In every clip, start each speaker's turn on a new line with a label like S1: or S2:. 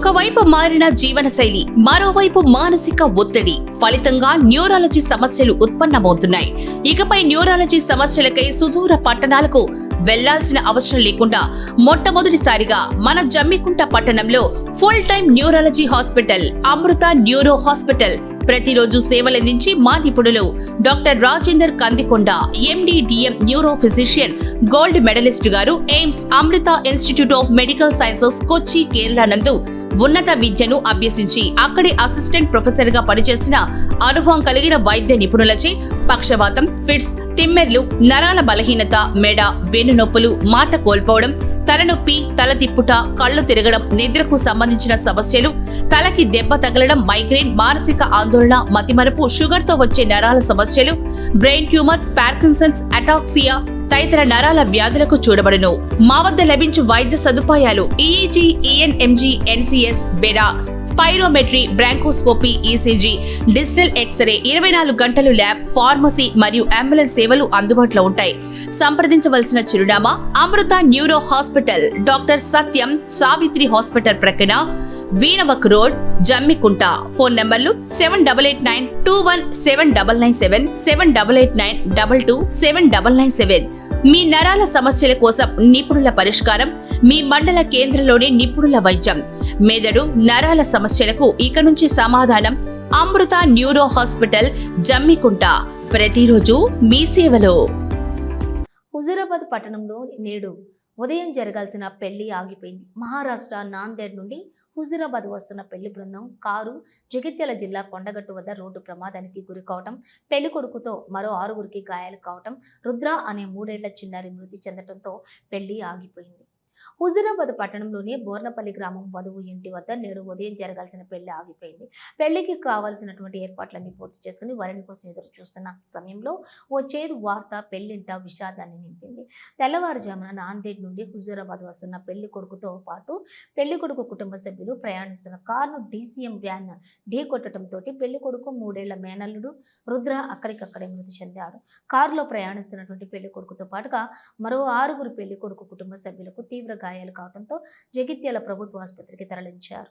S1: ఒకవైపు మారిన జీవనశైలి మరోవైపు మానసిక ఒత్తిడి. ఫలితంగా న్యూరాలజీ సమస్యలు ఉత్పన్నమవుతున్నాయి. ఇకపై న్యూరాలజీ సమస్యలకై సుదూర పట్టణాలకు వెళ్ళాల్సిన అవసరం లేకుండా మొట్టమొదటిసారిగా మన జమ్మికుంట పట్టణంలో full time neurology hospital Amrita neuro hospital ప్రతిరోజు సేవలందించి మా నిపుణులు doctor Rajender Kandikonda MD DM neuro physician gold medalist గారు AIIMS Amrita institute of medical sciences Kochi Kerala నందు ఉన్నత విద్యను అభ్యసించి అక్కడి అసిస్టెంట్ ప్రొఫెసర్గా పనిచేసిన అనుభవం కలిగిన వైద్య నిపుణులచే పక్షవాతం ఫిట్స్ తిమ్మెర్లు నరాల బలహీనత మెడ వెన్నునొప్పులు మాట కోల్పోవడం తలనొప్పి తల తిప్పుట కళ్ళు తిరగడం నిద్రకు సంబంధించిన సమస్యలు తలకి దెబ్బ తగలడం మైగ్రేన్ మానసిక ఆందోళన మతిమరపు షుగర్తో వచ్చే నరాల సమస్యలు బ్రెయిన్ ట్యూమర్స్ పార్కిన్సన్స్ అటాక్సియా తదితర నరాల వ్యాధులకు చూడబడును. మా వద్ద లభించు వైద్య సదుపాయాలు EEG ENMG NCS BERA spirometry bronchoscopy ECG digital X-ray ఇరవై నాలుగు గంటలు ల్యాబ్ ఫార్మసీ మరియు అంబులెన్స్ సేవలు అందుబాటులో ఉంటాయి. సంప్రదించవలసిన చిరునామా Amrita neuro hospital doctor Satyam Savitri hospital ప్రక్కన వీణవక్ రోడ్ జమ్మికుంట. ఫోన్ నెంబర్లు seven double eight nine two one seven double nine seven seven double eight nine double two seven double nine seven. మీ నరాల సమస్యల కోసం నిపుణుల పరిష్కారం మీ మండల కేంద్రంలోని నిపుణుల వైద్యం. మెదడు నరాల సమస్యలకు ఇక నుంచి సమాధానం అమృత న్యూరో హాస్పిటల్ జమ్మికుంట. ప్రతిరోజు మీ సేవలో.
S2: హుజూరాబాద్ పట్టణంలో నేడు ఉదయం జరగాల్సిన పెళ్ళి ఆగిపోయింది. మహారాష్ట్ర నాందేడ్ నుండి హుజురాబాద్ వస్తున్న పెళ్ళి బృందం కారు జగిత్యాల జిల్లా కొండగట్టు వద్ద రోడ్డు ప్రమాదానికి గురి కావటం పెళ్ళి కొడుకుతో మరో ఆరుగురికి గాయాలు కావటం రుద్ర అనే మూడేళ్ళ చిన్నారి మృతి చెందటంతో పెళ్ళి ఆగిపోయింది. హుజూరాబాద్ పట్టణంలోని బోర్నపల్లి గ్రామం వధువు ఇంటి వద్ద నేడు ఉదయం జరగాల్సిన పెళ్ళి ఆగిపోయింది. పెళ్ళికి కావాల్సినటువంటి ఏర్పాట్లన్నీ పూర్తి చేసుకుని వరిని కోసం ఎదురు చూస్తున్న సమయంలో ఓ చేదు వార్త పెళ్ళింట విషాదాన్ని నింపింది. తెల్లవారుజామున నాందేడ్ నుండి హుజూరాబాద్ వస్తున్న పెళ్ళి కొడుకుతో పాటు పెళ్ళి కొడుకు కుటుంబ సభ్యులు ప్రయాణిస్తున్న కారును డీసీఎం వ్యాన్ ఢీ కొట్టడంతో పెళ్ళి కొడుకు మూడేళ్ళ మేనల్లుడు రుద్ర అక్కడికక్కడే మృతి చెందాడు. కారులో ప్రయాణిస్తున్నటువంటి పెళ్ళి కొడుకుతో పాటుగా మరో ఆరుగురు పెళ్ళి కొడుకు కుటుంబ సభ్యులకు తీవ్ర తీవ్ర గాయాలు కావడంతో జగిత్యాల ప్రభుత్వ ఆసుపత్రికి తరలించారు.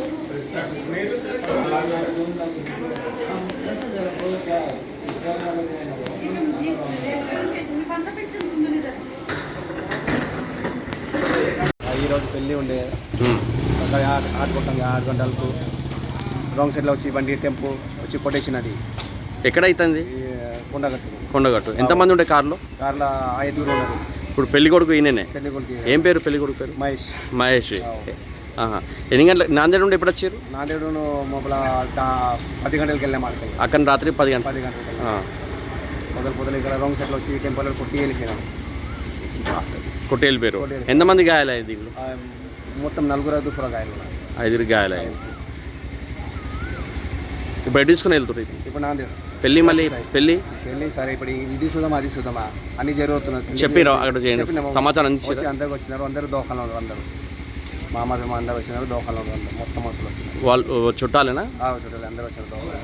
S3: ఈరోజు పెళ్ళి ఉండే. ఆడుకుంటాం. ఆరు గంటలకు రాంగ్ సైడ్లో వచ్చి బండి టెంపు వచ్చి కొట్టేసినది
S4: ఎక్కడ అవుతుంది
S3: కొండగట్టు.
S4: కొండగట్టు. ఎంతమంది ఉండే కార్లో?
S3: కార్లో ఐదుగురు ఉన్నారు.
S4: ఇప్పుడు పెళ్ళి కొడుకు ఈయననే.
S3: పెళ్ళి కొడుకు
S4: ఏం పేరు పెళ్ళి కొడుకు పేరు?
S3: మహేష్.
S4: మహేష్. ఎన్ని గంటల నాందేడ్ నుండి ఎప్పుడు వచ్చారు
S3: నాదేడు మొబల పది గంటలకు వెళ్ళాం ఆడుకెళ్ళి
S4: అక్కడ రాత్రి పది గంటలు
S3: పది గంటలకు పొదలు పొదలు ఇక్కడ రాంగ్ సైడ్లో వచ్చి టెంపుల్ కొట్టి వెళ్ళిపోయినాం.
S4: కొట్టి వెళ్ళిపోయారు. ఎంతమంది గాయాలయ్యాయి దీంట్లో
S3: మొత్తం నలుగురు ఐదు గాయలు ఉన్నారు
S4: ఐదుగురు గాయాలయ్యాయి ఇప్పుడు ఎటు తీసుకుని వెళ్తున్నారు ఇది?
S3: ఇప్పుడు నాదేడు.
S4: పెళ్ళి మళ్ళీ పెళ్ళి?
S3: పెళ్ళి సరే ఇప్పుడు ఇది చూద్దామా అది చూద్దామా? అన్ని జరుగుతున్నది
S4: చెప్పిర్రా అక్కడ చేయండి. సమాచారం
S3: అందరికి వచ్చినారు అందరు దోకాణంలో ఉన్నారు అందరు మామ అందరు వచ్చినారు అందరు మొత్తం అసలు వచ్చినారు.
S4: వాళ్ళు చుట్టాలేనా?
S3: చూడాలి అందరు వచ్చినారు దోకాణం